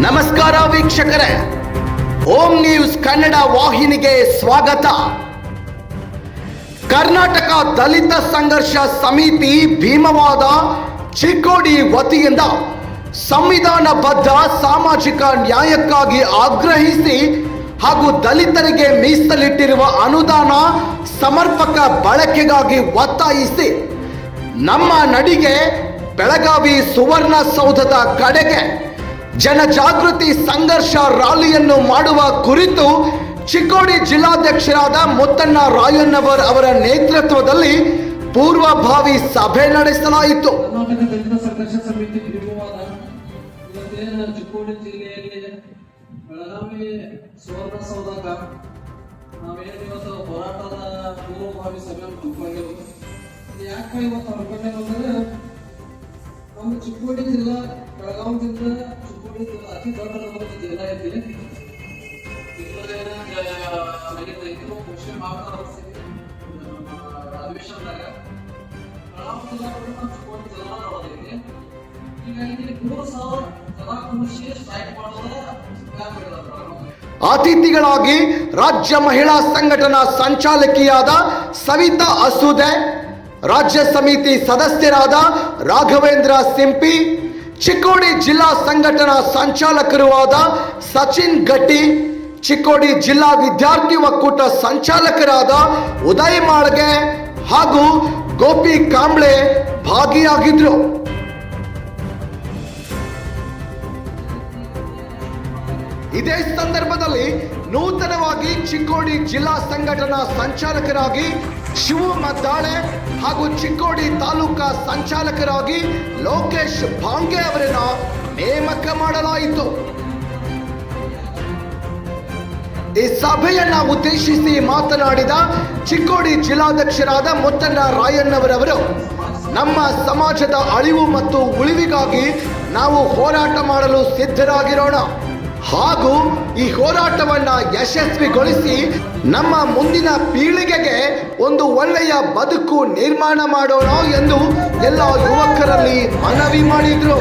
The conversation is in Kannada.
ನಮಸ್ಕಾರ ವೀಕ್ಷಕರೇ. ಓಂ ನ್ಯೂಸ್ ಕನ್ನಡ ವಾಹಿನಿಗೆ ಸ್ವಾಗತ. ಕರ್ನಾಟಕ ದಲಿತ ಸಂಘರ್ಷ ಸಮಿತಿ ಭೀಮವಾದ ಚಿಕ್ಕೋಡಿ ವತಿಯಿಂದ ಸಂವಿಧಾನಬದ್ಧ ಸಾಮಾಜಿಕ ನ್ಯಾಯಕ್ಕಾಗಿ ಆಗ್ರಹಿಸಿ ಹಾಗೂ ದಲಿತರಿಗೆ ಮೀಸಲಿಟ್ಟಿರುವ ಅನುದಾನ ಸಮರ್ಪಕ ಬಳಕೆಗಾಗಿ ಒತ್ತಾಯಿಸಿ ನಮ್ಮ ನಡಿಗೆ ಬೆಳಗಾವಿ ಸುವರ್ಣಸೌಧದ ಕಡೆಗೆ ಜನಜಾಗೃತಿ ಸಂಘರ್ಷ ರ್ಯಾಲಿಯನ್ನು ಮಾಡುವ ಕುರಿತು ಚಿಕ್ಕೋಡಿ ಜಿಲ್ಲಾಧ್ಯಕ್ಷರಾದ ಮುತ್ತಣ್ಣ ರಾಯಣ್ಣವರ್ ಅವರ ನೇತೃತ್ವದಲ್ಲಿ ಪೂರ್ವಭಾವಿ ಸಭೆ ನಡೆಸಲಾಯಿತು. ಚಿಕ್ಕೋಡಿ ಜಿಲ್ಲೆಯಲ್ಲಿ ಬೆಳಗಾವಿ ಸುವರ್ಣಸೌಧಕ ನಾವೇನು ಇವತ್ತು ಹೋರಾಟದ ಪೂರ್ವಭಾವಿ ಸಭೆಯನ್ನು ಹಮ್ಮಿಕೊಂಡೆವು ಇದು ಯಾಕೆ ಇವತ್ತು ಹಮ್ಮಿಕೊಂಡೆವು ಅಂದ್ರೆ, ನಮ್ಮ ಚಿಕ್ಕೋಡಿ ಜಿಲ್ಲಾ ಬೆಳಗಾವಿ ಜಿಲ್ಲಾ ಅತಿ ದೊಡ್ಡ ಅತಿಥಿಗಳಾಗಿ ರಾಜ್ಯ ಮಹಿಳಾ ಸಂಘಟನಾ ಸಂಚಾಲಕಿಯಾದ ಸವಿತಾ ಅಸೂದೆ, ರಾಜ್ಯ ಸಮಿತಿ ಸದಸ್ಯರಾದ ರಾಘವೇಂದ್ರ ಸಿಂಪಿ ಚಿಕ್ಕೋಡಿ ಜಿಲ್ಲಾ ಸಂಘಟನಾ ಸಂಚಾಲಕರು ಆದ ಸಚಿನ್ ಗಟ್ಟಿ, ಚಿಕ್ಕೋಡಿ ಜಿಲ್ಲಾ ವಿದ್ಯಾರ್ಥಿ ಒಕ್ಕೂಟ ಸಂಚಾಲಕರಾದ ಉದಯ್ ಮಾಳ್ಗೆ ಹಾಗೂ ಗೋಪಿ ಕಾಂಬ್ಳೆ ಭಾಗಿಯಾಗಿದ್ರು. ಇದೇ ಸಂದರ್ಭದಲ್ಲಿ ನೂತನವಾಗಿ ಚಿಕ್ಕೋಡಿ ಜಿಲ್ಲಾ ಸಂಘಟನಾ ಸಂಚಾಲಕರಾಗಿ ಶಿವು ಮದ್ದಾಳೆ ಹಾಗೂ ಚಿಕ್ಕೋಡಿ ತಾಲೂಕಾ ಸಂಚಾಲಕರಾಗಿ ಲೋಕೇಶ್ ಭಾಂಗೆ ಅವರನ್ನ ನೇಮಕ ಮಾಡಲಾಯಿತು. ಈ ಸಭೆಯನ್ನ ಉದ್ದೇಶಿಸಿ ಮಾತನಾಡಿದ ಚಿಕ್ಕೋಡಿ ಜಿಲ್ಲಾಧ್ಯಕ್ಷರಾದ ಮುತ್ತಣ್ಣ ರಾಯಣ್ಣವರವರು, ನಮ್ಮ ಸಮಾಜದ ಅಳಿವು ಮತ್ತು ಉಳಿವಿಗಾಗಿ ನಾವು ಹೋರಾಟ ಮಾಡಲು ಸಿದ್ಧರಾಗಿರೋಣ. ಹಾಗೂ ಈ ಹೋರಾಟವನ್ನ ಯಶಸ್ವಿಗೊಳಿಸಿ ನಮ್ಮ ಮುಂದಿನ ಪೀಳಿಗೆಗೆ ಒಂದು ಒಳ್ಳೆಯ ಬದುಕು ನಿರ್ಮಾಣ ಮಾಡೋಣ ಎಂದು ಎಲ್ಲ ಯುವಕರಲ್ಲಿ ಮನವಿ ಮಾಡಿದ್ರು.